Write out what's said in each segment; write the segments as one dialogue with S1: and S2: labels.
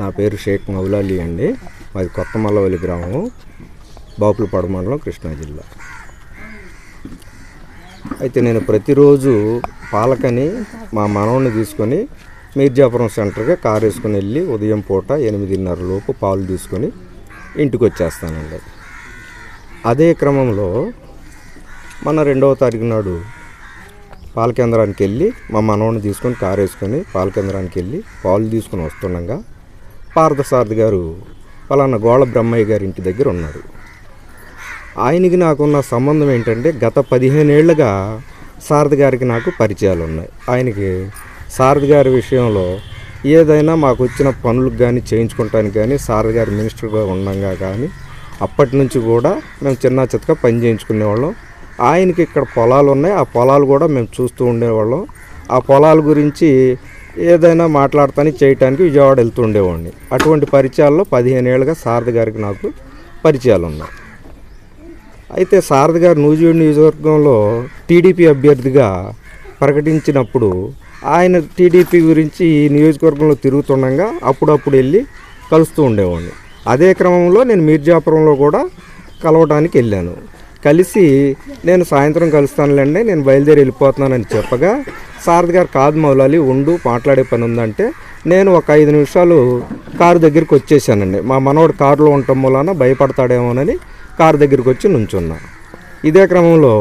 S1: నా పేరు షేక్ మౌలాలి అండి. మాది కొత్త మల్లవల్లి గ్రామం బాపులపాడు మండలం కృష్ణా జిల్లా. అయితే నేను ప్రతిరోజు పాలకని మా మనవని తీసుకొని మీర్జాపురం సెంటర్గా కారు వేసుకొని వెళ్ళి ఉదయం పూట ఎనిమిదిన్నర లోపు పాలు తీసుకొని ఇంటికి వచ్చేస్తానండి. అదే క్రమంలో మన రెండవ తారీఖు నాడు పాల కేంద్రానికి వెళ్ళి మా మనవని తీసుకొని కారు వేసుకొని పాల కేంద్రానికి వెళ్ళి పాలు తీసుకొని వస్తుండగా పార్థసారథి గారు పలానా గోళ బ్రహ్మయ్య గారి ఇంటి దగ్గర ఉన్నారు. ఆయనకి నాకున్న సంబంధం ఏంటంటే గత పదిహేనేళ్ళుగా సారథి గారికి నాకు పరిచయాలు ఉన్నాయి. ఆయనకి సారథి గారి విషయంలో ఏదైనా మాకు వచ్చిన పనులకు కానీ చేయించుకోవటానికి కానీ సారథి గారి మినిస్టర్గా ఉండగా కానీ అప్పటి నుంచి కూడా మేము చిన్న చితక పని చేయించుకునేవాళ్ళం. ఆయనకి ఇక్కడ పొలాలు ఉన్నాయి. ఆ పొలాలు కూడా మేము చూస్తూ ఉండేవాళ్ళం. ఆ పొలాల గురించి ఏదైనా మాట్లాడటానికి చేయటానికి విజయవాడ వెళ్తూ ఉండేవాడిని అటువంటి పరిచయాల్లో పదిహేను ఏళ్ళుగా సారథి గారికి నాకు పరిచయాలు ఉన్నాయి అయితే సారథి గారు నూజివీడు నియోజకవర్గంలో టీడీపీ అభ్యర్థిగా ప్రకటించినప్పుడు ఆయన టీడీపీ గురించి ఈ నియోజకవర్గంలో తిరుగుతుండగా అప్పుడప్పుడు వెళ్ళి కలుస్తూ ఉండేవాడిని. అదే క్రమంలో నేను మీర్జాపురంలో కూడా కలవడానికి వెళ్ళాను. కలిసి నేను సాయంత్రం కలుస్తానులేండి నేను బయలుదేరి వెళ్ళిపోతున్నానని చెప్పగా సారథి గారు కాదు మొదలాలి ఉండు మాట్లాడే పని ఉందంటే నేను ఒక ఐదు నిమిషాలు కారు దగ్గరికి వచ్చేసానండి. మా మనవడు కారులో ఉండటం మూలాన భయపడతాడేమోనని కారు దగ్గరికి వచ్చి నుంచున్నా. ఇదే క్రమంలో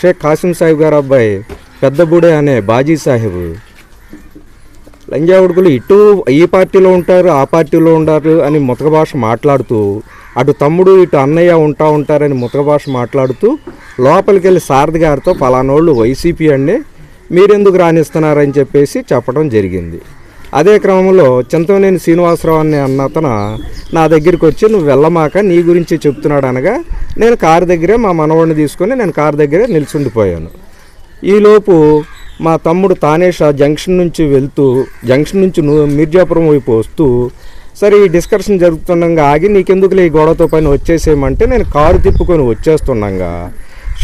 S1: షేక్ కాసిం సాహిబ్ గారు అబ్బాయి పెద్దబూడే అనే బాజీ సాహిబ్ లంజా ఉడుకులు ఇటు ఈ పార్టీలో ఉంటారు ఆ పార్టీలో ఉంటారు అని ముతక భాష మాట్లాడుతూ అటు తమ్ముడు ఇటు అన్నయ్య ఉంటా ఉంటారని ముతక భాష మాట్లాడుతూ లోపలికి వెళ్ళి సారథి గారితో ఫలానోళ్ళు వైసీపీ అండి మీరెందుకు రాణిస్తున్నారని చెప్పేసి చెప్పడం జరిగింది. అదే క్రమంలో చింతమనేని శ్రీనివాసరావు అనే అన్నతన నా దగ్గరికి వచ్చి నువ్వు వెళ్ళమాక నీ గురించి చెప్తున్నాడు అనగా నేను కారు దగ్గరే మా మనవాడిని తీసుకొని నేను కారు దగ్గరే నిల్చుండిపోయాను. ఈలోపు మా తమ్ముడు తానేష జంక్షన్ నుంచి వెళ్తూ జంక్షన్ నుంచి మిర్జాపురం వైపు వస్తూ సరే ఈ డిస్కషన్ జరుగుతుండగా ఆగి నీకెందుకులే ఈ గొడవతో పైన వచ్చేసేయమంటే నేను కారు తిప్పుకొని వచ్చేస్తుండగా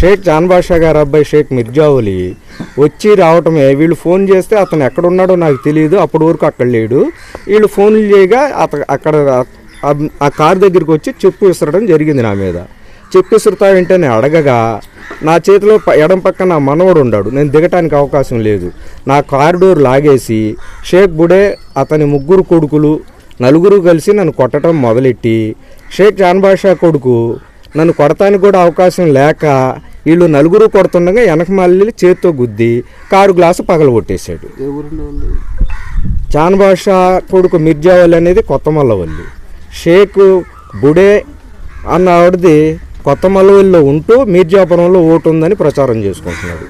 S1: షేక్ జాన్ బాషా గారు అబ్బాయి షేక్ మిర్జావులి వచ్చి రావటమే. వీళ్ళు ఫోన్ చేస్తే అతను ఎక్కడున్నాడో నాకు తెలియదు అప్పటి వరకు అక్కడ లేడు. వీళ్ళు ఫోన్లు చేయగా అత అక్కడ ఆ- కార్ కారు దగ్గరికి వచ్చి చెప్పు విసరడం జరిగింది నా మీద. చెప్పు విసురుతావేంటే నేను అడగగా నా చేతిలో ప- ఎడం పక్కన నా మనవడు ఉన్నాడు. నేను దిగటానికి అవకాశం లేదు. నా కారిడోర్ లాగేసి షేక్ బుడే అతని ముగ్గురు కొడుకులు నలుగురు కలిసి నన్ను కొట్టడం మొదలెట్టి షేక్ జాన్బాషా కొడుకు నన్ను కొడటానికి కూడా అవకాశం లేక వీళ్ళు నలుగురు కొడుతుండగా వెనక మళ్ళీ చేత్తో గుద్ది కారు గ్లాసు పగలగొట్టేశాడు
S2: ఏ ఊరండి వాళ్ళు
S1: జాన్ బాషా కొడుకు మిర్జావల్ అనేది కొత్త మల్లవల్లి షేక్ బుడే అన్న ఆవిడది కొత్త మల్లవల్లిలో ఉంటూ మీర్జాపురంలో ఓటు ఉందని ప్రచారం చేసుకుంటున్నాడు.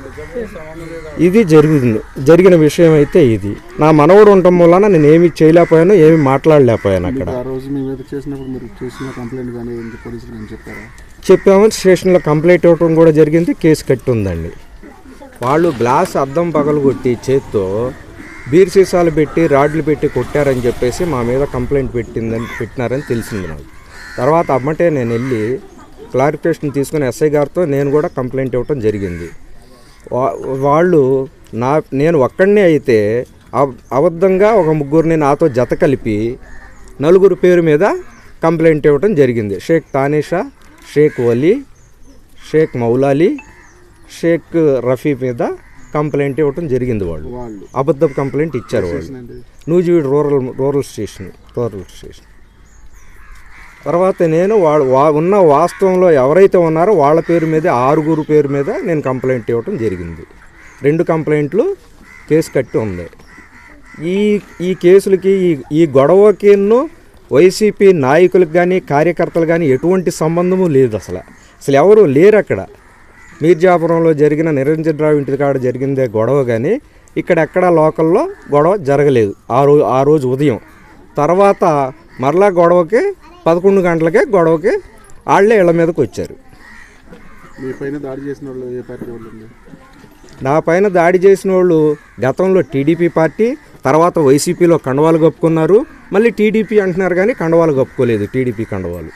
S1: ఇది జరిగింది. జరిగిన విషయం అయితే ఇది. నా మనవడు ఉండటం వలన నేను ఏమి చేయలేకపోయాను ఏమి మాట్లాడలేకపోయాను అక్కడ.
S2: మీకు ఆ రోజు మీ మీద చేసినప్పుడు మీరు చేసిన కంప్లైంట్ కానీ పోలీసులు చెప్పారా?
S1: చెప్పాము స్టేషన్లో కంప్లైంట్ ఇవ్వటం కూడా జరిగింది కేసు కట్టి ఉందండి వాళ్ళు గ్లాస్ అద్దం పగలగొట్టి చేత్తో బీర్ సీసాలు పెట్టి రాడ్లు పెట్టి కొట్టారని చెప్పేసి మా మీద కంప్లైంట్ పెట్టిందని పెట్టినారని తెలిసింది నాకు. తర్వాత అమ్మటే నేను వెళ్ళి క్లారిఫికేషన్ తీసుకుని ఎస్ఐ గారితో నేను కూడా కంప్లైంట్ ఇవ్వటం జరిగింది. వా- వాళ్ళు నా నేను ఒక్కడనే అయితే అబద్ధంగా ఒక ముగ్గురిని నాతో జత కలిపి నలుగురు పేరు మీద కంప్లైంట్ ఇవ్వటం జరిగింది. షేక్ తానేషా షేక్ వలీ షేక్ మౌలాలి షేక్ రఫీ మీద కంప్లైంట్ ఇవ్వటం జరిగింది వాళ్ళు. అబద్ధపు కంప్లైంట్ ఇచ్చారు వాళ్ళు. Nuzvid rural rural station rural station. తర్వాత నేను వాళ్ళ వా ఉన్న వాస్తవంలో ఎవరైతే ఉన్నారో వాళ్ళ పేరు మీద ఆరుగురు పేరు మీద నేను కంప్లైంట్ ఇవ్వటం జరిగింది. రెండు కంప్లైంట్లు కేసు కట్టి ఉంది. ఈ ఈ కేసులకి ఈ ఈ గొడవకిను వైసీపీ నాయకులకు కానీ కార్యకర్తలు కానీ ఎటువంటి సంబంధము లేదు అసలు. అసలు ఎవరు లేరు అక్కడ. మీర్జాపురంలో జరిగిన నిరంజన్ రావు ఇంటి కాడ జరిగిందే గొడవ కానీ ఇక్కడెక్కడ లోకల్లో గొడవ జరగలేదు ఆ రోజు ఆ రోజు ఉదయం. తర్వాత మరలా గొడవకి పదకొండు గంటలకే గొడవకి వాళ్ళే ఇళ్ళ మీదకి వచ్చారు.
S2: మీ పైన దాడి చేసిన వాళ్ళు ఏ పార్టీ వాళ్ళు అండి?
S1: నా పైన దాడి చేసిన వాళ్ళు గతంలో టీడీపీ పార్టీ తర్వాత వైసీపీలో కండవాలు కప్పుకున్నారు. మళ్ళీ టీడీపీ అంటున్నారు కానీ కండవాలు కప్పుకోలేదు టీడీపీ కండవాలు.